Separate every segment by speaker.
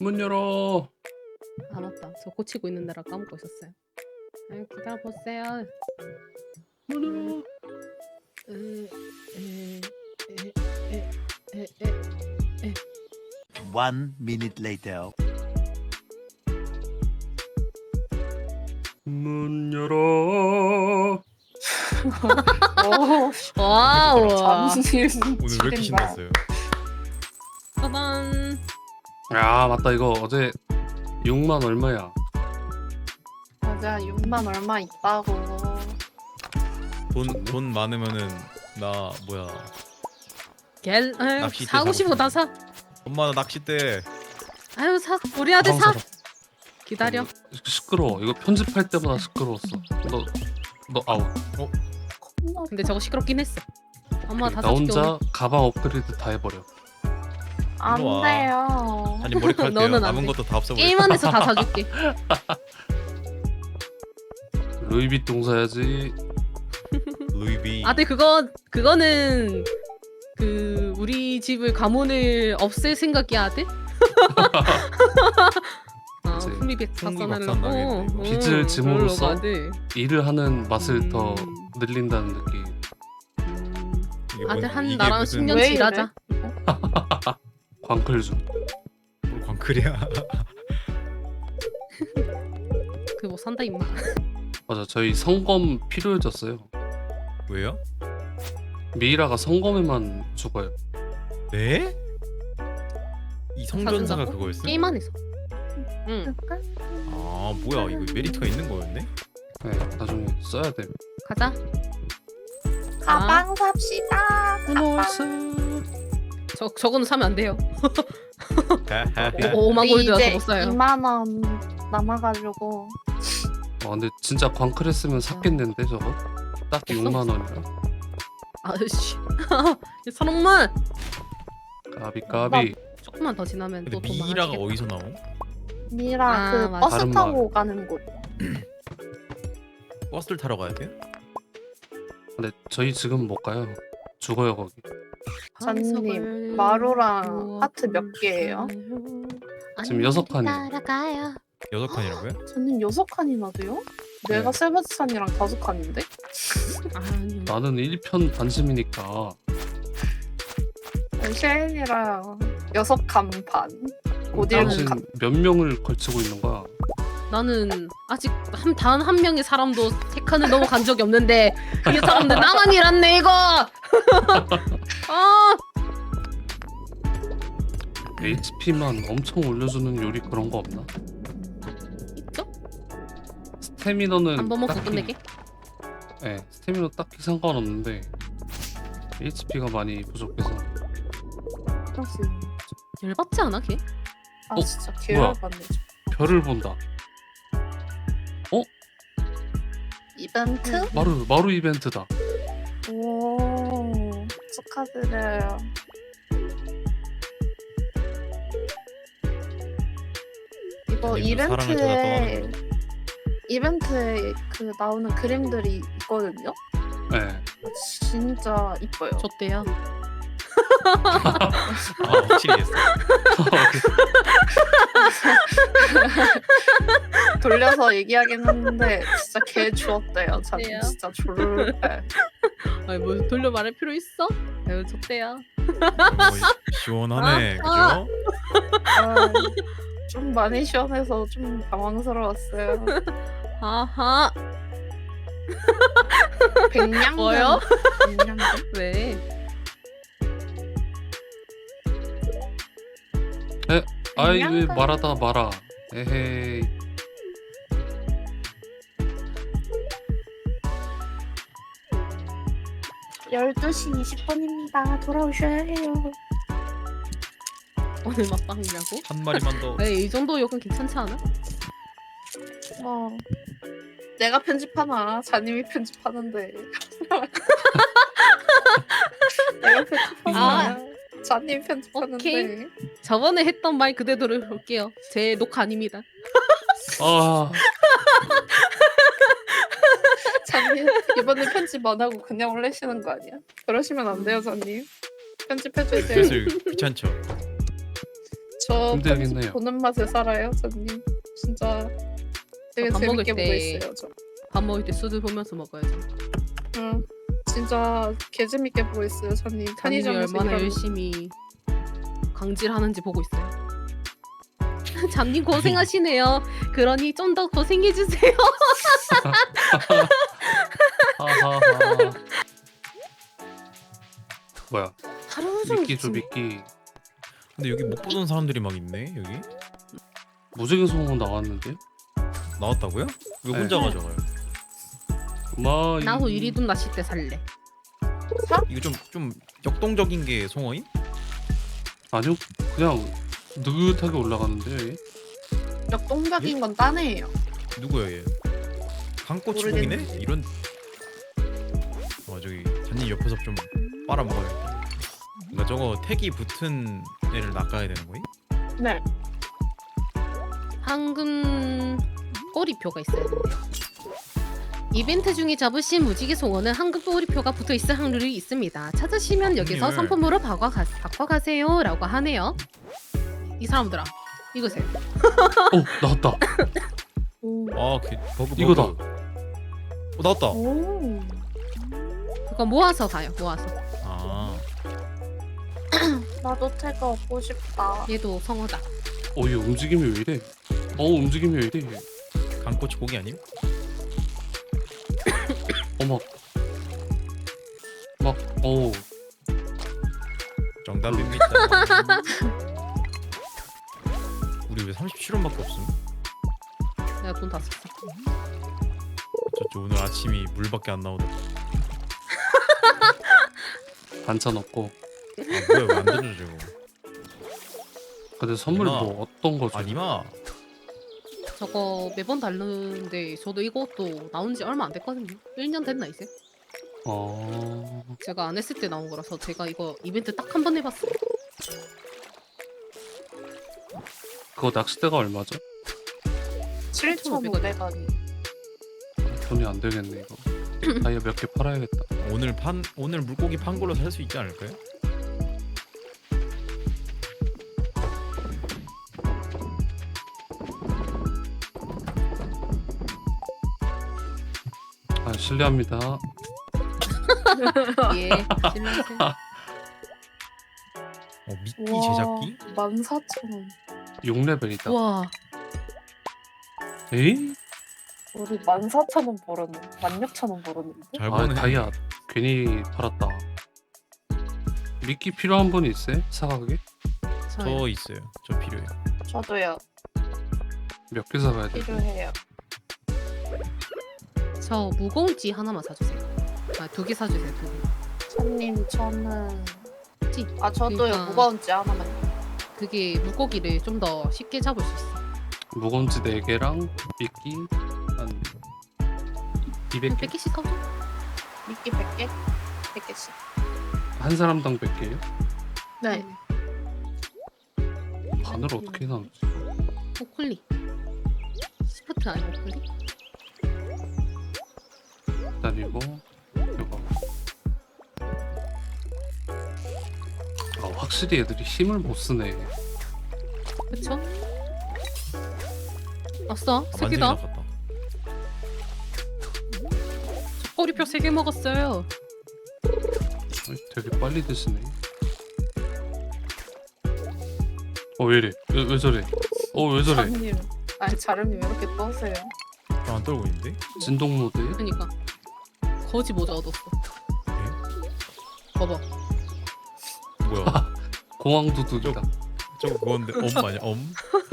Speaker 1: 문 열어.
Speaker 2: 아 맞다. 저 고치고 있는 데라 까먹고 있었어요. 아유, 기다려 보세요.
Speaker 1: 문 열어.
Speaker 2: 에, 에, 에, 에, 에, 에.
Speaker 3: One minute later.
Speaker 1: 문 열어.
Speaker 4: 오,
Speaker 2: 와우.
Speaker 4: 잠시
Speaker 5: 오늘 왜 이렇게 신났어요?
Speaker 1: 야 맞다 이거 어제 6만 얼마야?
Speaker 4: 맞아 6만 얼마 있다고.
Speaker 5: 돈 돈 많으면은 나 뭐야?
Speaker 2: 갤. 아유,
Speaker 5: 낚싯대
Speaker 2: 사고
Speaker 5: 사고
Speaker 2: 싶은 거다 사.
Speaker 5: 엄마 나 낚싯대.
Speaker 2: 아유 사. 우리 아들 사. 기다려.
Speaker 1: 시끄러워. 이거 편집할 때마다 시끄러웠어. 너, 너 아웃.
Speaker 2: 근데 저거 시끄럽긴 했어. 엄마
Speaker 1: 다나
Speaker 2: 사줄게. 오늘.
Speaker 1: 혼자 가방 업그레이드 다 해버려.
Speaker 4: 안
Speaker 5: 일로 와.
Speaker 4: 돼요.
Speaker 5: 아니 머리카락.
Speaker 2: 너는 안
Speaker 5: 남은
Speaker 2: 돼.
Speaker 5: 것도 다 없어버려.
Speaker 2: 게임 안에서 다 사줄게.
Speaker 1: 루이비통 사야지.
Speaker 5: 루이비.
Speaker 2: 아들 그거 그거는 그 우리 집을 가문을 없앨 생각이야 아들? 아,
Speaker 1: 이제
Speaker 2: 풍미백
Speaker 5: 풍미
Speaker 2: 박산하려고
Speaker 5: 박산 나겠네, 이거.
Speaker 1: 빚을 짐으로써
Speaker 2: 아들.
Speaker 1: 일을 하는 맛을 더
Speaker 2: 음.
Speaker 1: 늘린다는 느낌.
Speaker 2: 음,
Speaker 5: 이게
Speaker 2: 아들
Speaker 5: 뭔-
Speaker 2: 한
Speaker 5: 이게
Speaker 2: 나랑
Speaker 5: 무슨
Speaker 2: 10년
Speaker 4: 왜
Speaker 2: 지라자.
Speaker 1: 광클주.
Speaker 5: 광클이야.
Speaker 2: 그 뭐 산다 임마.
Speaker 1: 맞아 저희 성검 필요해졌어요.
Speaker 5: 왜요?
Speaker 1: 미이라가 성검에만 죽어요.
Speaker 5: 네? 이 성전사가
Speaker 2: 사준다고?
Speaker 5: 그거였어?
Speaker 2: 게임 안에서.
Speaker 5: 응아 뭐야 이거 메리트가 있는 거였네?
Speaker 1: 네, 나중에 써야 돼.
Speaker 2: 가자.
Speaker 4: 가방 삽시다.
Speaker 2: 저 저거는 사면 안 돼요.
Speaker 5: 하하하.
Speaker 2: 오, 5만 골드라서 못 사요.
Speaker 4: 2만 원 남아가지고
Speaker 1: 아 근데 진짜 광클 했으면 샀겠는데 저거? 딱
Speaker 2: 샀어?
Speaker 1: 6만 원이라.
Speaker 2: 아씨. 선옥만
Speaker 1: 까비 까비.
Speaker 2: 조금만 더 지나면
Speaker 5: 근데 미이라가
Speaker 2: 많아지겠다.
Speaker 5: 어디서 나옴?
Speaker 4: 미라
Speaker 2: 아,
Speaker 4: 그
Speaker 2: 맞아.
Speaker 4: 버스
Speaker 1: 다른
Speaker 4: 타고 가는 곳.
Speaker 5: 버스를 타러 가야 돼요?
Speaker 1: 근데 저희 지금 못 가요. 죽어요 거기.
Speaker 4: 전님, 마루랑 하트 몇 개예요?
Speaker 1: 지금 여섯 칸이에요.
Speaker 2: 따라가요.
Speaker 5: 여섯 칸이라고요?
Speaker 4: 저는 여섯 칸이나 돼요? 내가
Speaker 1: 네.
Speaker 4: 세바스찬이랑 다섯 칸인데?
Speaker 2: 아니.
Speaker 1: 나는 1편 반심이니까
Speaker 4: 쉐인이랑 여섯 칸 반. 곧 일곱
Speaker 1: 당신
Speaker 4: 칸.
Speaker 1: 몇 명을 걸치고 있는 거야?
Speaker 2: 나는 아직 한단한 명의 사람도 세 칸을 넘어간 적이 없는데 이 사람들 나만 일았네 이거. 아
Speaker 1: HP만 엄청 올려주는 요리 그런 거 없나?
Speaker 2: 있죠?
Speaker 1: 스태미너는
Speaker 2: 한번 먹고
Speaker 1: 딱히-
Speaker 2: 끝내게.
Speaker 1: 네, 스태미너 딱히 상관없는데 HP가 많이 부족해서
Speaker 4: 혹시
Speaker 2: 열받지 않아 걔?
Speaker 4: 아
Speaker 1: 어?
Speaker 4: 진짜
Speaker 1: 뭐야?
Speaker 4: 개열받네.
Speaker 1: 별을 본다.
Speaker 4: 이벤트?
Speaker 1: 마루 마루 이벤트다.
Speaker 4: 오 축하드려요. 이거 이벤트에 이벤트에 그 나오는 그림들이 있거든요.
Speaker 1: 네.
Speaker 4: 진짜 이뻐요.
Speaker 2: 좋대요.
Speaker 5: 아 확실히 했어.
Speaker 4: 돌려서 얘기하긴 했는데 진짜 개 주었대요. 참
Speaker 2: 그래요?
Speaker 4: 진짜 졸.
Speaker 2: 아니 뭐 돌려 말할 필요 있어? 아유 좋대요.
Speaker 5: 어, 시원하네,
Speaker 2: 아,
Speaker 5: 그죠?
Speaker 4: 아, 좀 많이 시원해서 좀 당황스러웠어요.
Speaker 2: 아하
Speaker 4: 백냥근.
Speaker 2: 뭐요?
Speaker 4: 백냥근.
Speaker 2: 왜?
Speaker 1: 아이 왜. 말하다 말아. 에헤이.
Speaker 4: 열두 시 20분입니다. 돌아오셔야 해요.
Speaker 2: 오늘 막방이냐고?
Speaker 5: 한 마리만 더.
Speaker 2: 에이 이 정도 욕은 괜찮지 않아?
Speaker 4: 뭐 내가 편집하나 자님이 편집하는데 내가 편집하나 자님 편집하는데
Speaker 2: 오케이. 저번에 했던 말 그대로 올게요. 제 녹화 아닙니다.
Speaker 1: 아
Speaker 4: 자님 이번에 편집 안 하고 그냥 올리시는 거 아니야? 그러시면 안 돼요 자님 편집해주세요
Speaker 5: 슬슬 귀찮죠.
Speaker 4: 저 편집
Speaker 1: 해요.
Speaker 4: 보는 맛에 살아요, 저님. 진짜 되게
Speaker 2: 밥 먹을
Speaker 4: 재밌게 보고
Speaker 2: 때-
Speaker 4: 있어요, 저.
Speaker 2: 밥 먹을 때 수들 보면서 먹어야죠.
Speaker 4: 응. 진짜 개 재밌게 보고 있어요.
Speaker 2: 잔님이
Speaker 4: 편의점에서
Speaker 2: 얼마나
Speaker 4: 일하는
Speaker 2: 열심히 강질하는지 보고 있어요. 잔님 고생하시네요. 그러니 좀 더 고생해 주세요.
Speaker 1: 하하하. 뭐야?
Speaker 2: 하루 종일
Speaker 1: 미끼 줘 미끼.
Speaker 5: 근데 여기 못 보던 사람들이 막 있네 여기
Speaker 1: 무지개 송은 나왔는데?
Speaker 5: 나왔다고요? 왜
Speaker 1: 네.
Speaker 5: 혼자 가져가요?
Speaker 1: 마.
Speaker 2: 나도
Speaker 1: 이-
Speaker 2: 유리돈 낚싯대 살래.
Speaker 5: 이거 좀 좀 역동적인 게 송어임?
Speaker 1: 아니요 그냥 느긋하게 올라가는데.
Speaker 4: 역동적인 건 딴애예요.
Speaker 5: 누구야 얘? 강꼬치고기네? 이런 어 저기 잔님 옆에서 좀 빨아먹어야겠다 그러니까 저거 택이 붙은 애를 낚아야 되는 거임?
Speaker 4: 네.
Speaker 2: 황금 꼬리표가 있어야 된대요. 이벤트 중에 잡으신 무지개 송어는 황금 꼬리표가 붙어 있을 확률이 있습니다. 찾으시면 여기서
Speaker 5: 확률.
Speaker 2: 상품으로 바꿔, 가, 바꿔 가세요라고 하네요. 이 사람들아, 이거세요.
Speaker 1: 어 나왔다.
Speaker 4: 오.
Speaker 5: 아 그, 버그 버그
Speaker 1: 이거다.
Speaker 5: 어 나왔다
Speaker 4: 오.
Speaker 2: 그거 모아서 가요. 모아서.
Speaker 5: 아
Speaker 4: 나도 태그 얻고 싶다.
Speaker 2: 얘도 성어다.
Speaker 1: 어 얘 움직임이 왜 이래? 어 움직임이 왜 이래?
Speaker 5: 강꼬치 고기 아님?
Speaker 1: 어머. 막 어.
Speaker 5: 정답입니다 우리 왜 37원밖에 없음?
Speaker 2: 내가 돈 다 썼어.
Speaker 5: 저저 오늘 아침이 물밖에 안 나오더라
Speaker 1: 반찬 없고.
Speaker 5: 아 뭐야 왜안 던져 저거
Speaker 1: 근데 선물
Speaker 5: 누나.
Speaker 1: 뭐 어떤 거죠?
Speaker 5: 아 니마
Speaker 2: 저거 매번 다르는데 저도 이것도 나온 지 얼마 안 됐거든요. 1년 됐나 이제?
Speaker 1: 어.
Speaker 2: 제가 안 했을 때 나온 거라서 제가 이거 이벤트 딱 한 번 해봤어요.
Speaker 1: 그거 낚싯대가 얼마죠?
Speaker 4: 7,500원.
Speaker 1: 돈이 안 되겠네 이거. 다이아 몇 개 팔아야겠다.
Speaker 5: 오늘 판 오늘 물고기 판 걸로 살 수 있지 않을까요?
Speaker 1: 아 실례합니다.
Speaker 2: 예, 신랑생.
Speaker 5: 어 미끼 제작기?
Speaker 4: 14,000원.
Speaker 1: 6레벨이다.
Speaker 2: 와,
Speaker 1: 에이?
Speaker 4: 우리 14,000원 벌었네. 16,000원 벌었는데.
Speaker 5: 잘
Speaker 1: 아
Speaker 5: 보네
Speaker 1: 다이아 괜히 팔았다. 미끼 필요한 분 있어요? 사가게?
Speaker 2: 저
Speaker 5: 있어요 저 필요해요
Speaker 4: 저도요.
Speaker 1: 몇 개 사가야 돼?
Speaker 4: 필요해요.
Speaker 2: 저 무거운지 하나만 사주세요. 아, 두 개 사주세요. 두 개.
Speaker 4: 손님 저는
Speaker 2: 찌.
Speaker 4: 아 저도요.
Speaker 2: 그러니까-
Speaker 4: 무거운 지 하나만.
Speaker 2: 그게 물고기를 좀 더 쉽게 잡을 수 있어.
Speaker 1: 무건지 4개랑 미끼 한 200개?
Speaker 2: 100개씩 사줘.
Speaker 4: 미끼 100개? 100개씩.
Speaker 1: 한 사람당 100개요?
Speaker 4: 네.
Speaker 1: 반을 어떻게 나누지?
Speaker 2: 오클리. 시프트 아니야 오클리?
Speaker 1: 일단 이거 이거 아 확실히 애들이 힘을 못 쓰네
Speaker 2: 그쵸? 아싸, 개다.
Speaker 5: 나갔다
Speaker 2: 꼬리표 세개 먹었어요.
Speaker 1: 되게 빨리 드시네 어 왜이래 왜, 왜 저래 어 왜 저래
Speaker 4: 자르님. 아니 자르님 왜 이렇게 떠세요?
Speaker 5: 안 떨고 있는데?
Speaker 1: 진동 모드
Speaker 2: 그러니까 거지 모자 얻었어. 봐봐.
Speaker 5: 뭐야
Speaker 1: 공황 두둑이다
Speaker 5: 저거 그건데 엄 아니야 엄?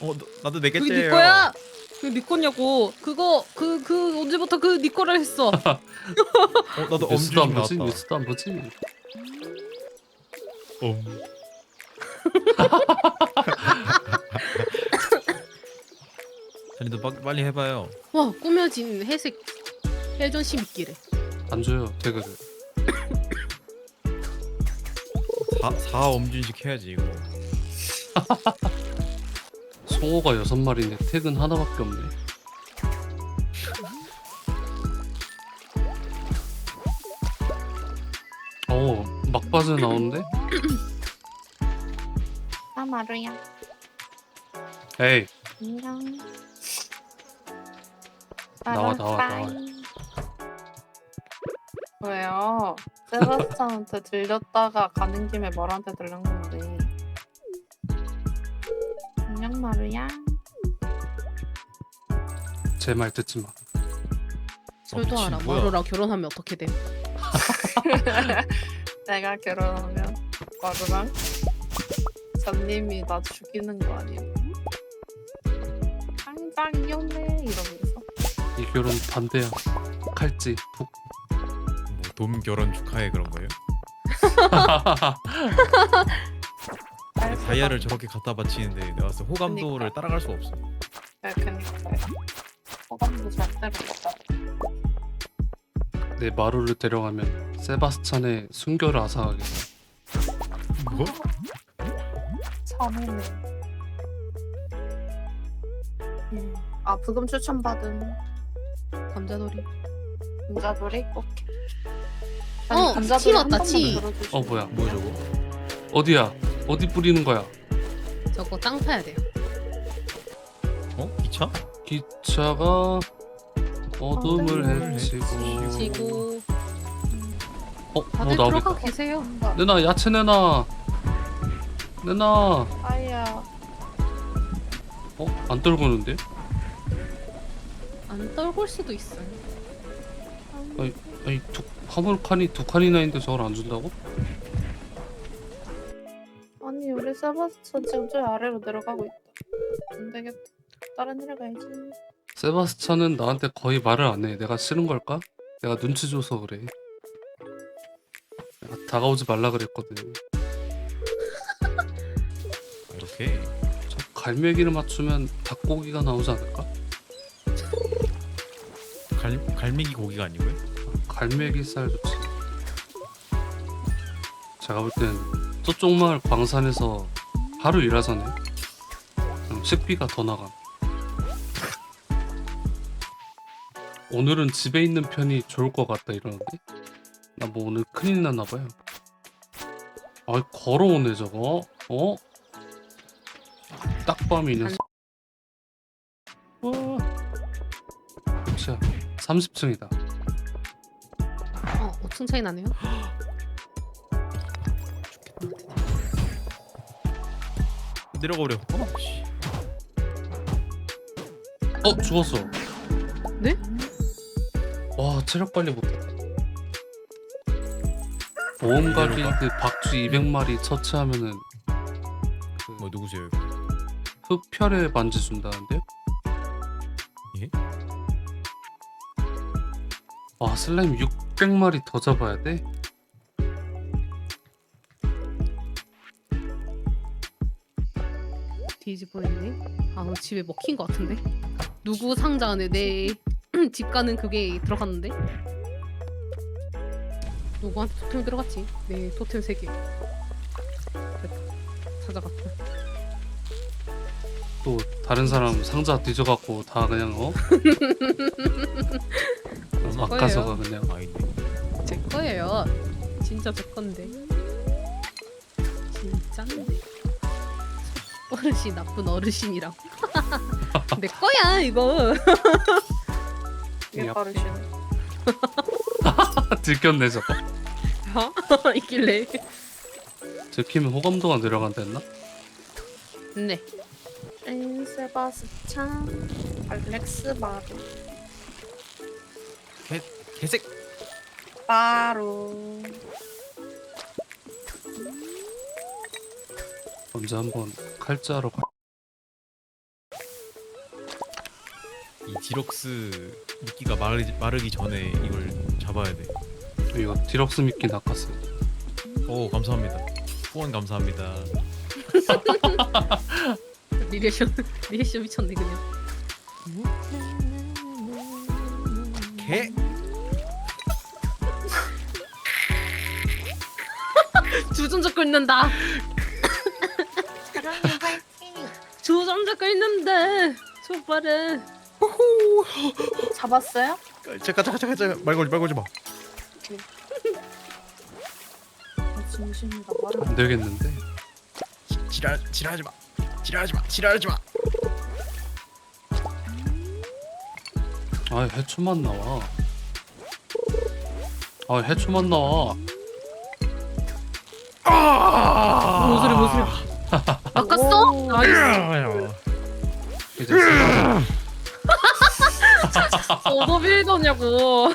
Speaker 5: 어 나, 나도 네
Speaker 2: 그게
Speaker 5: 개째예요
Speaker 2: 네 거야. 그게 네 거냐고. 그거 그 그 언제부터 그네 거라 했어.
Speaker 5: 어 나도 엄
Speaker 1: 뉴스도 안 보지
Speaker 5: 나왔다
Speaker 1: 뉴스도 안 보지
Speaker 5: 엄 자니도 빠- 빨리 해봐요
Speaker 2: 와 꾸며진 회색 헬전시 미끼래.
Speaker 1: 안 줘요 태그를
Speaker 5: 4, 4 엄준식 해야지 이거
Speaker 1: 송어가 여섯 마리인데 태그는 하나밖에 없네 어 막바지 나오는데
Speaker 4: 아 마루야.
Speaker 1: 에이
Speaker 4: 안녕.
Speaker 1: 나와, 나와. 나와.
Speaker 4: 왜요? 세바스찬한테 들렸다가 가는 김에 말한테 들른 건데. 안녕 마루야.
Speaker 1: 제 말 듣지 마
Speaker 2: 설도
Speaker 5: 미친,
Speaker 2: 알아.
Speaker 5: 뭐야.
Speaker 2: 마루랑 결혼하면 어떻게 돼?
Speaker 4: 내가 결혼하면 마루랑 전님이 나 죽이는 거 아니야? 당장 이혼해 이러면서.
Speaker 1: 이 결혼 반대야 칼찌 푹
Speaker 5: 뭐돔 결혼 축하해 그런 거예요? 다이아를 저렇게 갖다 바치는데 내가 봤을 때 호감도를
Speaker 4: 그러니까.
Speaker 5: 따라갈 수 없어.
Speaker 4: 네, 그니까 호감도 절대로 없다.
Speaker 1: 내 마루를 데려가면 세바스찬의 순결을 앗아가겠어
Speaker 5: 뭐?
Speaker 4: 참으네. 음. 아 부금 추천받은
Speaker 2: 감자놀이.
Speaker 4: 감자돌이 오케이.
Speaker 2: 어, 치 왔다, 치.
Speaker 1: 어 뭐야
Speaker 5: 뭐야 저거?
Speaker 1: 어디야 어디 뿌리는 거야
Speaker 2: 저거 땅 파야 돼요.
Speaker 5: 어? 기차?
Speaker 1: 기차가 어둠을
Speaker 4: 어둠을
Speaker 1: 헤치고
Speaker 2: 지고
Speaker 1: 어? 뭐
Speaker 2: 다들
Speaker 1: 나오겠다
Speaker 2: 들어가 계세요.
Speaker 1: 내놔 야채 내놔 내놔
Speaker 4: 아야.
Speaker 1: 어? 안 떨구는데?
Speaker 2: 안 떨굴 수도 있어요.
Speaker 1: 아니 두, 화물 칸이 두 칸이나 있는데 저걸 안 준다고?
Speaker 4: 우리 세바스찬 지금 저 아래로 내려가고 있다. 안 되겠다. 다른 일에 가야지.
Speaker 1: 세바스찬은 나한테 거의 말을 안 해. 내가 싫은 걸까? 내가 눈치 줘서 그래. 내가 다가오지 말라 그랬거든.
Speaker 5: 이렇게
Speaker 1: 저 갈매기를 맞추면 닭고기가 나오지 않을까?
Speaker 5: 갈 갈매기 고기가 아니고요?
Speaker 1: 갈매기 살 좋지. 제가 볼땐 저쪽 마을 광산에서 하루 일하잖아요. 그럼 식비가 더 나가. 오늘은 집에 있는 편이 좋을 것 같다 이러는데 나 뭐 오늘 큰일 났나 봐요. 아 걸어오네 저거. 어? 딱밤이 이 녀석. 와. 자, 30층이다.
Speaker 2: 어, 5층 차이 나네요.
Speaker 5: 내려가 버려. 어? 씨.
Speaker 1: 어 죽었어.
Speaker 2: 네?
Speaker 1: 와 체력 관리 못했다. 보험 가이드 박쥐 200마리 처치하면은
Speaker 5: 그뭐 누구세요?
Speaker 1: 흡혈에 반지 준다는데요?
Speaker 5: 예?
Speaker 1: 와 슬라임 600마리 더 잡아야 돼?
Speaker 2: 뒤집어 있네. 아, 그럼 집에 먹힌 것 같은데? 누구 상자 안에 내 집 가는 그게 들어갔는데? 누구한테 토템 들어갔지? 네, 토템 3개. 됐다. 찾아갔다.
Speaker 1: 또 다른 사람 상자 뒤져갖고 다 그냥 어? 바꿔서가 그냥
Speaker 5: 아닌데.
Speaker 2: 제 거예요. 진짜 제 건데. 어르신 나쁜 어르신이라고. 내 거야 이거.
Speaker 4: 이게
Speaker 1: 야.
Speaker 4: 빠르시네.
Speaker 1: 들켰네 저거
Speaker 2: 있길래.
Speaker 1: 들키면 호감도가 내려간다 했나?
Speaker 2: 네.
Speaker 4: 엔 세바스찬 알렉스 마루
Speaker 5: 개 개색.
Speaker 4: 마루.
Speaker 1: 언제 한번 칼자로 가...
Speaker 5: 이 디럭스 미끼가 마르기, 마르기 전에 이걸 잡아야 돼.
Speaker 1: 이거 디럭스 미끼 낚았어요
Speaker 5: 오 감사합니다. 후원 감사합니다.
Speaker 2: 리레이션 리레이션 미쳤네 그냥.
Speaker 5: 개.
Speaker 2: 주전자 끓는다. 주전자 끓는데. 족발에.
Speaker 4: 잡았어요?
Speaker 5: 잠깐 잠깐 잠깐 잠깐 말 걸지 말 걸지 마.
Speaker 4: 아, 진심이다.
Speaker 1: 안 되겠는데
Speaker 5: 지랄 지랄하지 마. 지랄하지 마. 지랄하지 마.
Speaker 1: 아 해초만 나와 아 해초만 나와
Speaker 2: 뭔 소리 뭔 소리
Speaker 4: 오.
Speaker 2: 나이스
Speaker 1: 이제
Speaker 2: 저도 빌더냐고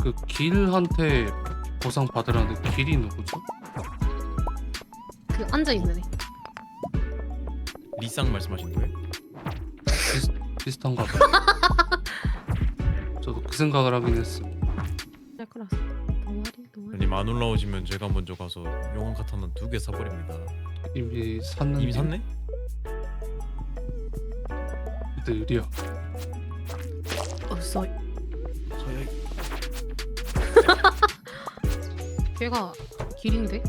Speaker 1: 그 길한테 보상 받으라는데 길이 누구죠?
Speaker 2: 그 앉아 있는 애
Speaker 5: 리쌍 말씀하신 거예요?
Speaker 1: 비슷한가 봐요 저도 그 생각을 하긴 했어
Speaker 2: 짤
Speaker 5: 님 안 올라오시면 제가 먼저 가서 용암 카타나 두 개 사버립니다.
Speaker 1: 이미 샀는데
Speaker 5: 이미 샀네?
Speaker 1: 느려
Speaker 2: 어서
Speaker 5: 저희
Speaker 2: 걔가 길인데?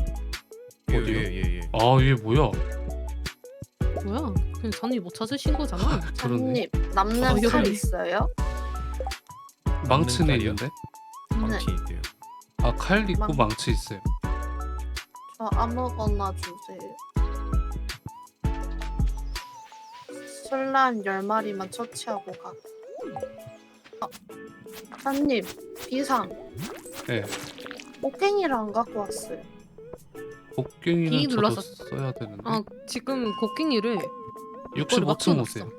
Speaker 1: 어디요?
Speaker 5: 예예 예 예.
Speaker 1: 아 이게 뭐야
Speaker 2: 뭐야 그냥 잔이 못 찾으신 거잖아
Speaker 1: 그러네
Speaker 4: 장님 남는
Speaker 2: 어,
Speaker 4: 칼. 있어요?
Speaker 1: 망치는
Speaker 5: 깔이요?
Speaker 1: 있는데
Speaker 4: 네.
Speaker 5: 망치 있대요.
Speaker 1: 아 칼 있고
Speaker 4: 망-
Speaker 1: 망치 있어요
Speaker 4: 저 아무거나 주세요. 술란 열 마리만 처치하고 가. 아, 장님 비상.
Speaker 1: 네
Speaker 4: 목갱이를 안 갖고 왔어요.
Speaker 1: 이 저도
Speaker 2: 눌렀어.
Speaker 1: 써야 되는데
Speaker 2: 아 지금 곡괭이를
Speaker 1: 65층
Speaker 2: 맞춰놨어.
Speaker 1: 오세요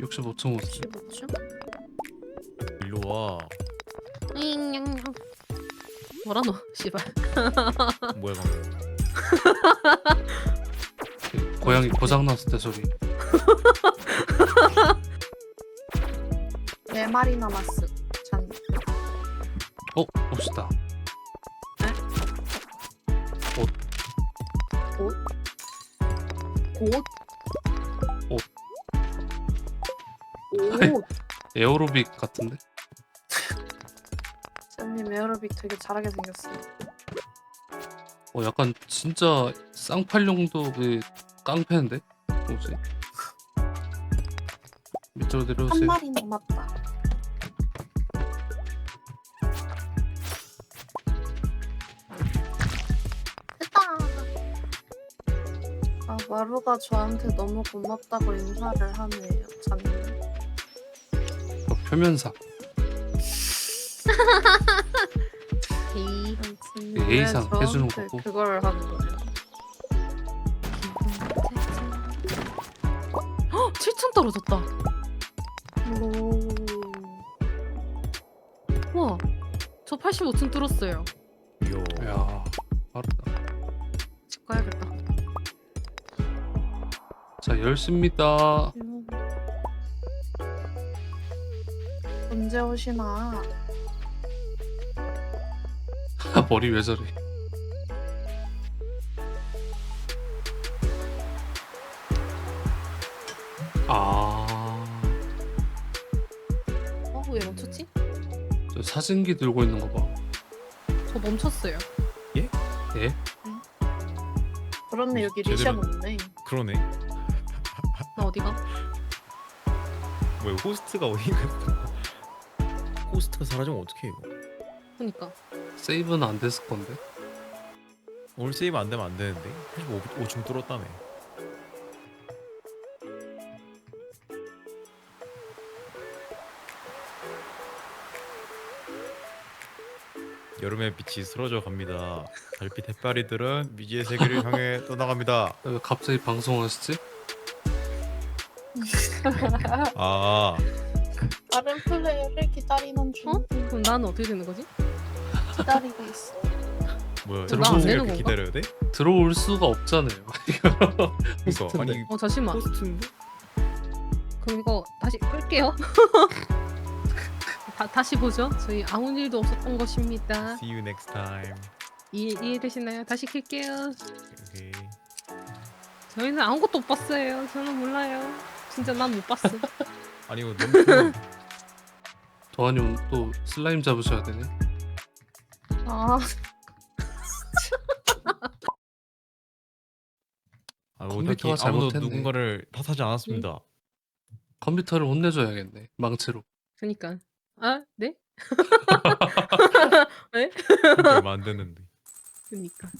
Speaker 1: 65층 오세요
Speaker 4: 15층?
Speaker 5: 일로 와.
Speaker 2: 뭐라 너 씨발
Speaker 5: 뭐야 방금?
Speaker 1: 그 고양이 고장 났을 때 소리
Speaker 4: 네 마리 남았음. 장님.
Speaker 1: 어 봅시다
Speaker 4: 곧?
Speaker 1: 옷.
Speaker 4: 옷.
Speaker 1: 에어로빅 같은데
Speaker 4: 장 님 에어로빅 되게 잘하게 생겼어요.
Speaker 1: 어 약간 진짜 쌍팔용도의 깡패인데 뭐지 밑으로
Speaker 4: 한
Speaker 1: 내려오세요
Speaker 4: 마리 남았다. 됐다. 아 마루가 저한테 너무 고맙다고 인사를 하네요. 장님.
Speaker 1: 어, 표면사
Speaker 2: 이
Speaker 4: 장님
Speaker 1: 그 A상
Speaker 4: 왜
Speaker 1: 해주는
Speaker 4: 저한테
Speaker 1: 거고.
Speaker 4: 그걸 하는 거예요?
Speaker 2: 헉 7천 떨어졌다
Speaker 4: 오.
Speaker 2: 우와 저 85층 뚫었어요
Speaker 5: 요.
Speaker 1: 야 빠르다
Speaker 2: 집 가야겠다
Speaker 1: 자 열습니다
Speaker 4: 언제 오시나?
Speaker 1: 머리 왜 저래 아,
Speaker 2: 어? 왜 멈췄지?
Speaker 1: 저 사진기 들고 있는 거 봐.
Speaker 2: 저 멈췄어요
Speaker 1: 예?
Speaker 4: 그렇네 여기
Speaker 5: 제대로-
Speaker 4: 리시안 없네.
Speaker 5: 그러네.
Speaker 2: 나 어디가?
Speaker 5: 뭐야 호스트가 어디 갔어? 호스트가 사라지면 어떡해 이거?
Speaker 2: 그니까
Speaker 1: 세이브는 안 됐을 건데.
Speaker 5: 오늘 세이브 안 되면 안 되는데. 85, 5층 뚫었다며. 여름의 빛이 쓰러져 갑니다. 달빛 햇바리들은 미지의 세계를 향해 떠나갑니다.
Speaker 1: 왜 갑자기 방송하시지?
Speaker 5: 아,
Speaker 4: 다른 플레이어를 기다리는 중.
Speaker 2: 어? 그럼 나는 어떻게 되는 거지?
Speaker 4: 기다리고 있어.
Speaker 5: 뭐야?
Speaker 1: 들어오는
Speaker 5: 들어오는
Speaker 2: 되는
Speaker 5: 이렇게
Speaker 2: 건가?
Speaker 5: 기다려야 돼?
Speaker 1: 들어올 수가 없잖아요.
Speaker 5: 그러니까
Speaker 1: 호스트인데.
Speaker 5: 아니
Speaker 2: 어 잠시만
Speaker 5: 호스트인데?
Speaker 2: 그럼 이거 다시 끌게요 다, 다시 보죠 저희 아무 일도 없었던 것입니다
Speaker 5: See you next time.
Speaker 2: 이해, 이해되시나요? 다시 킬게요
Speaker 5: 오케이.
Speaker 2: 저희는 아무것도 못 봤어요 저는 몰라요 진짜 난 못 봤어
Speaker 5: 아니 이거 너무 큰-
Speaker 1: 도환이 오늘 또 슬라임 잡으셔야 되네.
Speaker 4: 아
Speaker 5: 아,
Speaker 1: 컴퓨터가
Speaker 5: 어떻게 아무도
Speaker 1: 잘못했네.
Speaker 5: 누군가를 탓하지 않았습니다.
Speaker 1: 컴퓨터를 혼내줘야겠네. 망치로.
Speaker 2: 그니까 아 네?
Speaker 5: 그게 얼마 안 됐는데.
Speaker 2: 그니까